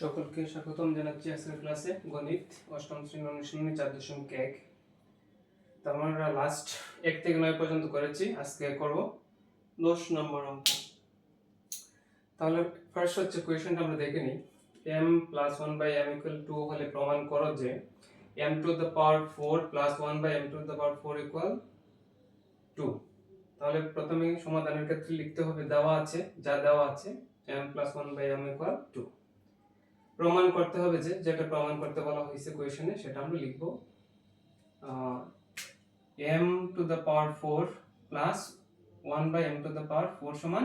সকলকে স্বাগতম জানাচ্ছি আজকের ক্লাসে। গণিত, অষ্টম শ্রেণি অনুশীলনী চার দশমিক এক। তো আমরা লাস্ট এক থেকে নয় পর্যন্ত করেছি, আজকে করব দশ নম্বর অঙ্ক। তাহলে ফার্স্ট হচ্ছে কোয়েশনটা আমরা দেখে নিই। M plus one by M equal to হলে প্রমাণ করো যে M to the power four plus one by M to the power four equal to তাহলে প্রথমে সমাধানের ক্ষেত্রে লিখতে হবে দেওয়া আছে, যা দেওয়া আছে M plus one by M equal to প্রমাণ করতে হবে যে, যেটা প্রমাণ করতে বলা হয়েছে কোয়েশনে সেটা আমরা লিখব M to the power four plus one by M to the power four সমান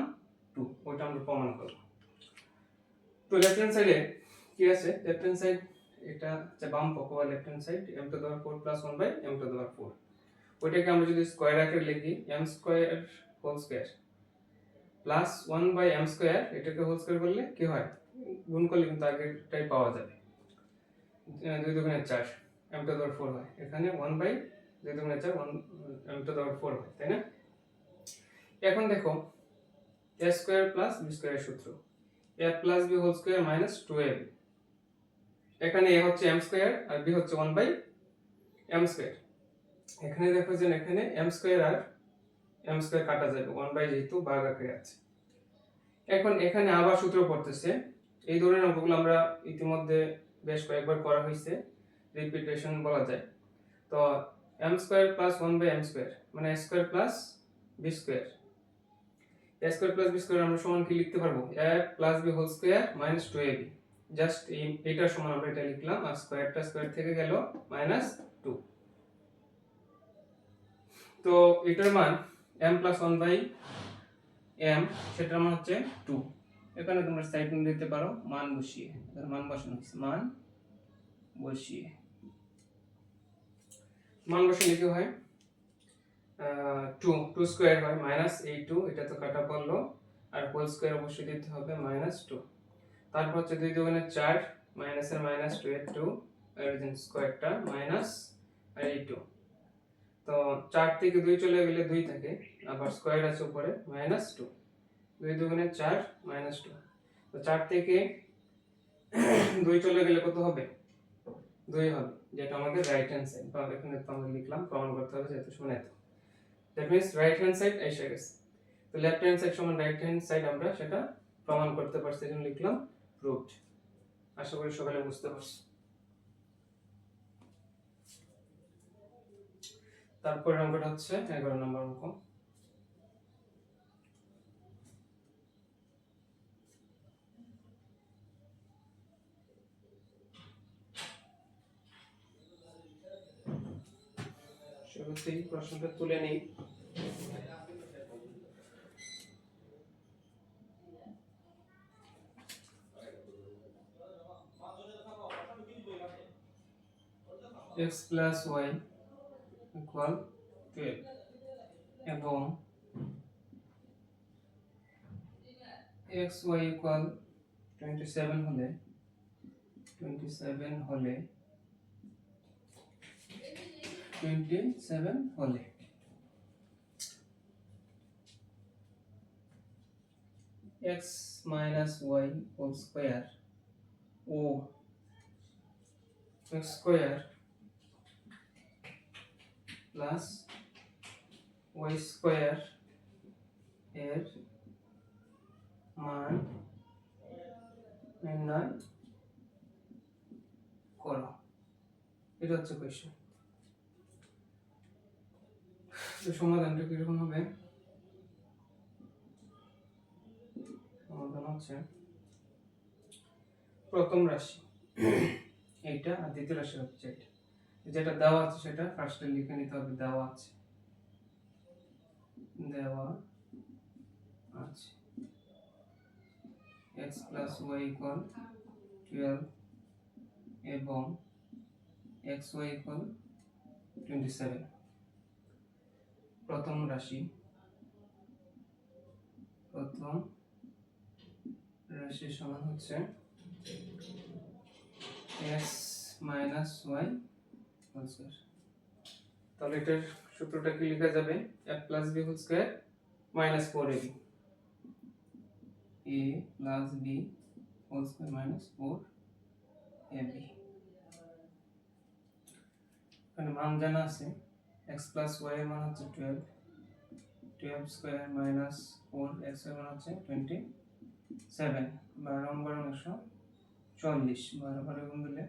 টু ওইটা আমরা প্রমাণ করব। তো লেফট হ্যান্ড সাইডে কি আছে? লেফট হ্যান্ড সাইড এটা হচ্ছে বাম পক্ষ বা left hand side M to the power four plus one by M to the four ওইটাকে আমরা যদি স্কোয়ার আকারে লিখি M square whole square plus one by M square এটাকে হোল স্কোয়ার করলে কি হয়? গুণ করলে কিন্তু আগেরটাই পাওয়া যাবে। দুই দুগুণে চার এম টু দেওয়ার ফোর হয়। এখানে ওয়ান বাই দুই দুগুণে চার one M to the power four হয়, তাই না? এখন দেখো এ স্কোয়ার প্লাস বি স্কোয়ারের সূত্র। A plus B whole square minus two A এখানে এ হচ্ছে এম স্কোয়ার আর বি হচ্ছে ওয়ান বাই এম স্কোয়ার এখানে দেখো যে এখানে এম স্কোয়ার আর এম স্কোয়ার কাটা যাবে ওয়ান বাই যেহেতু ভাগ আকারে আছে। এখন এখানে আবার সূত্র পড়তেছে এই ধরনের অঙ্কগুলো আমরা ইতিমধ্যে বেশ কয়েকবার করা হয়েছে। রিপিটেশন বলা যায়। তো M square plus one by M square মানে square plus B square square plus B square আমরা সমান কি লিখতে পারব? A plus B whole square minus two A B just এই এটার সমান আমরা এটা লিখলাম, আর স্কোয়ারটা স্কোয়ার থেকে গেল মাইনাস টু তো এটার মান m plus one by m সেটার মান হচ্ছে টু এখানে তোমরা সাইড দিতে পারো, মান বসিয়ে। এখানে মান বসানো হয়েছে, মান বসিয়ে। মান বসিয়ে কি হয় টু টু স্কোয়ার হয় মাইনাস এই টু এটা তো কাটা পড়ল আর হোল স্কোয়ার অবশ্যই দিতে হবে মাইনাস টু তারপর হচ্ছে দুই দুগুণে চার মাইনাসের মাইনাস টু এর টু স্কোয়ারটা মাইনাস আর এই টু তো চার থেকে দুই চলে গেলে দুই থাকে, আবার স্কোয়ার আছে উপরে মাইনাস টু দুই দুগুণে চার মাইনাস টু তো চার থেকে দুই চলে গেলে কত হবে? দুই হবে যেটা আমাদের রাইট হ্যান্ড সাইড বা এখানে তো আমরা লিখলাম, প্রমাণ করতে হবে যেহেতু শুনে তো that means right hand side এসে গেছে। তো লেফট হ্যান্ড সাইড সমান রাইট হ্যান্ড সাইড আমরা সেটা প্রমাণ করতে পারছি এই লিখলাম প্রুভড আশা করি সকালে বুঝতে পারছি। তারপরে অঙ্কটা হচ্ছে এগারো নম্বর অঙ্ক। শুরুতেই প্রশ্নটা তুলে নেই। X plus y equal twelve এবং x y equal twenty seven হলে, টোয়েন্টি সেভেন হলে টোয়েন্টি সেভেন হলে x minus y whole square ও স্কোয়ার প্লাস ওয়াই স্কোয়ার এর মান নির্ণয় করো। এটা হচ্ছে কোয়েশ্চেন তো সমাধানটা কীরকম হবে? সমাধান হচ্ছে প্রথম রাশি। এইটা আর দ্বিতীয় রাশি হচ্ছে যেটা দেওয়া আছে সেটা ফার্স্টে লিখে নিতে হবে, দেওয়া আছে। দেওয়া আছে। X plus y equal twelve এবং x y equal twenty seven প্রথম রাশি। প্রথম রাশির সমান হচ্ছে x minus y whole square. তাহলে এটার সূত্রটা কি লেখা যাবে? A plus b whole square minus four a a plus b whole square minus four a b. এখানে মান জানা আছে। এক্স প্লাস ওয়াই এর মান হচ্ছে twelve twelve square minus four এক্সের মান হচ্ছে টোয়েন্টি সেভেন বারো নম্বর একশো চল্লিশ, বারো বারো গুণ দিলে,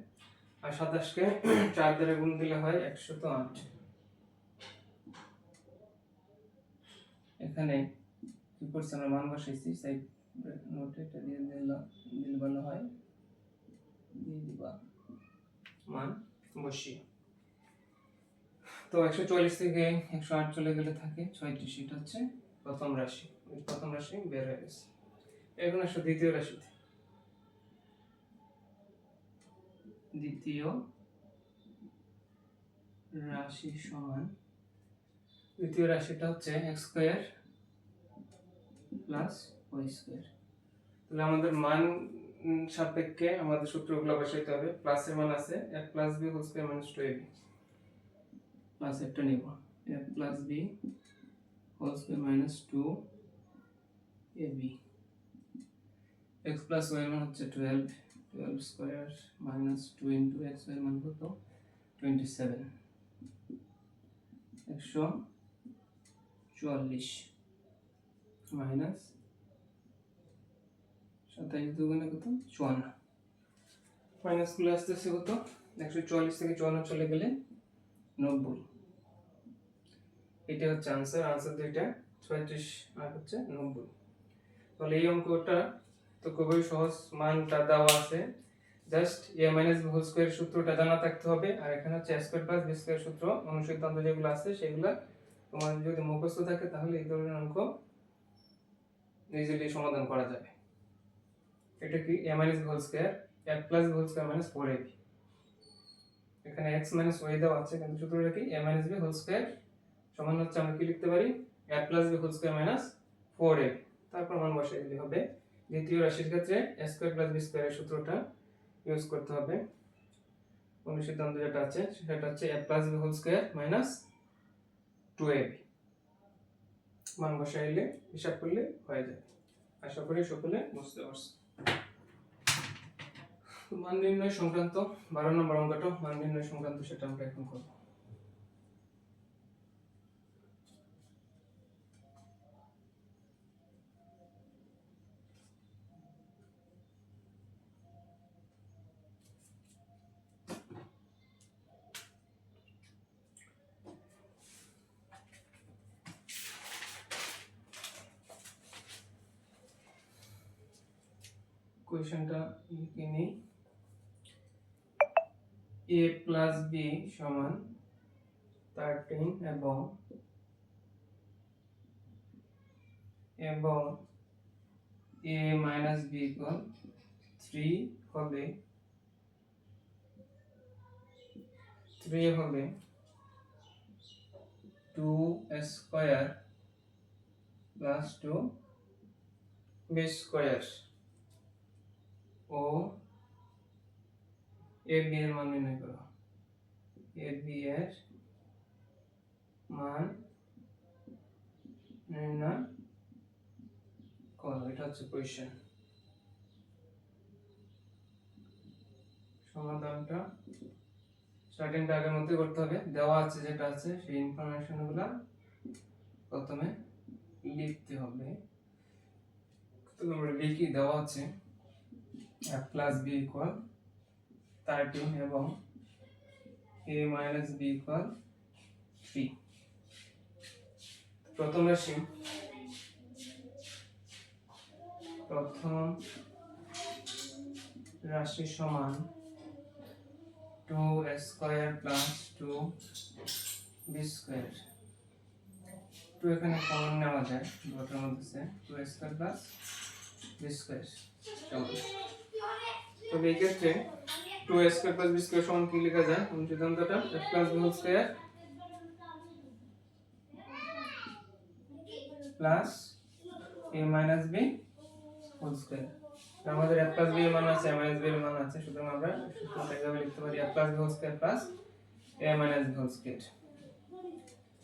আর সাতাশকে চার দ্বারা গুণ দিলে হয় একশো তো আট। এখানে কি করছে আমরা? মান বসাইছি সাইড নোটে এটা দিয়ে দিলাম দিলে ভালো হয়, দিয়ে দিবা। মান বসিয়ে। তো একশো চল্লিশ থেকে একশো আট চলে গেলে থাকে ছয়ত্রিশ এটা হচ্ছে, প্রথম রাশি প্রথম রাশি বের হয়ে গেছে। এখন আসো দ্বিতীয় রাশিতে। দ্বিতীয় রাশি সমান, দ্বিতীয় রাশিটা হচ্ছে x square plus y square. তাহলে আমাদের মান সাপেক্ষে আমাদের সূত্রগুলো বসাইতে হবে, প্লাসের মান আছে, এক plus b whole square minus two plus একটা নিব f plus b whole square minus two a b x plus y মান হচ্ছে twelve twelve square minus two into x y মান কত? টোয়েন্টি সেভেন একশো চুয়াল্লিশ মাইনাস সাতাইশ দুগুণে কত? চুয়ান্ন। মাইনাসগুলো আসতেছে কত? একশো চুয়াল্লিশ থেকে চুয়ান্ন চলে গেলে নব্বই। এটা হচ্ছে আনসার আনসার দুইটা, ছয়ত্রিশ আর হচ্ছে নব্বই। তাহলে এই অঙ্কটা তো খুবই সহজ মানটা দেওয়া আছে। Just a minus whole square সূত্রটা জানা থাকতে হবে। আর এখানে হচ্ছে স্কোয়ার প্লাস বি স্কোয়ার সূত্র অনুসিদ্ধান্ত যেগুলো আছে, সেগুলো তোমার যদি মুখস্থ থাকে, তাহলে এই ধরনের অঙ্ক ইজিলি সমাধান করা যাবে। এটা কি? এ মাইনাস হোল স্কোয়ার এক plus whole square minus four এখানে এক্স মাইনাস ওয়াই দেওয়া আছে, কিন্তু সূত্রটা কি? A minus b whole square সমান হচ্ছে আমরা কি লিখতে পারি? A plus b whole square minus four a তারপর মান বসিয়ে দিলে হবে দ্বিতীয় রাশির ক্ষেত্রে এ স্কোয়ার প্লাস বি স্কোয়ারের সূত্রটা ইউজ করতে হবে। কোন সিদ্ধান্ত যেটা আছে, সেটা হচ্ছে a plus b whole square minus two a b মান বসাইলে হিসাব করলে হয়ে যাবে আশা করি সকলে বুঝতে পারছ। মান নির্ণয় সংক্রান্ত বারো নম্বর অঙ্কটা, মান নির্ণয় সংক্রান্ত সেটা আমরা এখন করব। কোয়েশনটা লিখে নিই। এ প্লাস বি সমান থার্টিন এবং এবং a minus b equal three হবে। থ্রি হবে two square plus two b square O a b এর মান নির্ণয় করো। এ বি এর মান নির্ণয় করো। এটা হচ্ছে কোয়েশ্চেন সমাধানটা স্টার্টিংটা আগের মধ্যে করতে হবে। দেওয়া আছে যেটা আছে, সেই ইনফরমেশনগুলা প্রথমে লিখতে হবে। লিখি, দেওয়া আছে। Plus b equal 13 এবং a minus b equal 3 প্রথম রাশি প্রথম রাশি সমান two square plus two b square two এখানে কমন নেওয়া যায়, দুটোর মধ্যে two square plus b square চলো। তবে এই ক্ষেত্রে two a square plus b square সমান কি লেখা যায়? কোন সিদ্ধান্তটা a plus b whole square plus a minus b whole square আমাদের এ প্লাস বি এর মান আছে এ মাইনাস বি এর মান আছে, সুতরাং আমরা সূত্রটা এভাবে লিখতে পারি? A plus b whole square plus a minus b whole square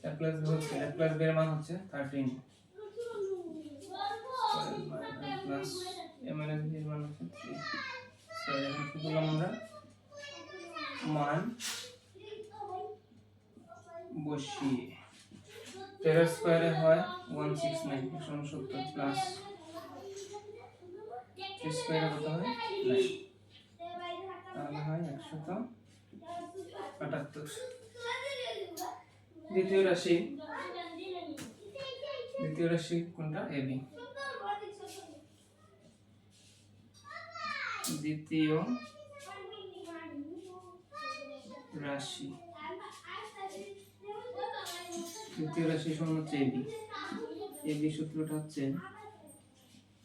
a plus b whole square a plus b এর মান হচ্ছে 13 প্লাস এ মাইনাস বি এর মান হচ্ছে সো এখন কী করলাম আমরা? মান বসিয়ে। তেরো স্কোয়ারে হয় ওয়ান সিক্স নাইন একশো উনসত্তর প্লাস স্কোয়ারে কত হয়? নাইন তাহলে হয় একশত আটাত্তর। দ্বিতীয় রাশি। দ্বিতীয় রাশি কোনটা? এবি দ্বিতীয় রাশি। দ্বিতীয় রাশি সমান হচ্ছে এবি এবি সূত্রটা হচ্ছে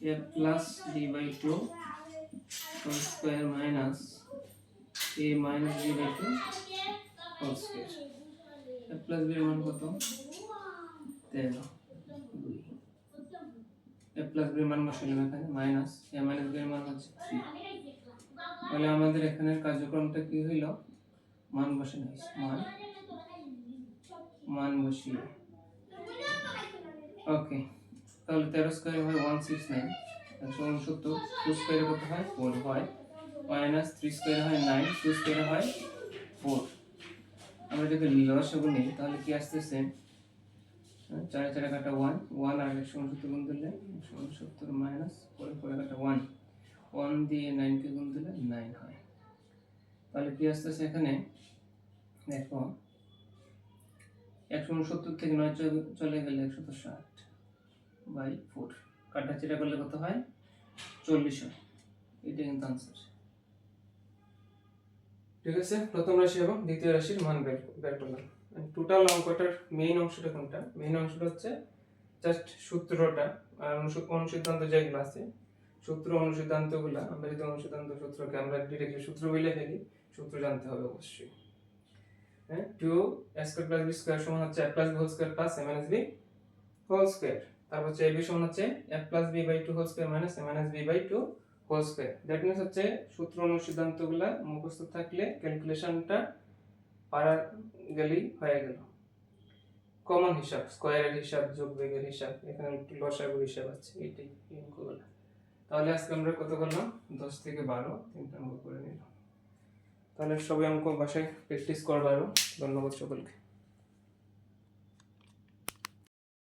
a plus b by two whole square minus a minus b by two whole square a plus b মান কত? তেরো। দুই। এ প্লাস বি মান বসালাম এখানে মাইনাস এ মাইনাস বি মান হচ্ছে থ্রি তাহলে আমাদের এখানে কার্যক্রমটা কি হইল? মান বসানো হয়েছে, মান। মান বসিয়ে। ওকে তাহলে তেরো স্কোয়ার হয় ওয়ান সিক্স নাইন একশো উনসত্তর টু স্কোয়ারে কত হয়? ফোর হয়। মাইনাস থ্রি স্কোয়ারে হয় নাইন টু স্কোয়ারে হয় ফোর আমরা যদি লসাগু নিই, তাহলে কি আসতেছে? চারে চারে কাটা ওয়ান ওয়ান আর একশো উনসত্তর গুণ দিলে একশো উনসত্তর মাইনাস পরে পরে কাটা ওয়ান ওয়ান দিয়ে নাইনকে গুণ দিলে নাইন হয়। তাহলে কি আসতেছে এখানে? দেখো একশো উনসত্তর থেকে নয় চলে গেলে একশত ষাট বাই ফোর কাটা চিটা করলে কত হয়? চল্লিশ হয়। এটা কিন্তু আনসার ঠিক আছে, প্রথম রাশি এবং দ্বিতীয় রাশির মান বের বের করলাম। টোটাল অঙ্কটার মেইন অংশটা কোনটা? মেইন অংশটা হচ্ছে জাস্ট সূত্রটা, আর অনুসি- অনুসিদ্ধান্ত যেগুলো আছে, সূত্র অনুসিদ্ধান্তগুলো, আমরা যদি অনুসিদ্ধান্ত সূত্রকে আমরা ডিরেক্টলি সূত্র বলে ফেলি, সূত্র জানতে হবে অবশ্যই। হ্যাঁ two square plus b square সমান হচ্ছে a plus b whole square plus a minus b whole square তারপর হচ্ছে এ বি সমান হচ্ছে a plus b by two whole square minus a minus b by two whole square that means হচ্ছে সূত্র অনুসিদ্ধান্তগুলা মুখস্থ থাকলে ক্যালকুলেশনটা পারা গেলেই হয়ে গেল। কমন হিসাব, স্কোয়ারের হিসাব যোগ বেগের হিসাব, এখানে লসাগু হিসাব আছে এটাই অঙ্কগুলো তাহলে আজকে আমরা কত করলাম? দশ থেকে বারো তিনটা অঙ্ক করে নিলাম। তাহলে সবাই অঙ্ক বাসায় প্র্যাকটিস করবারও ধন্যবাদ সকলকে।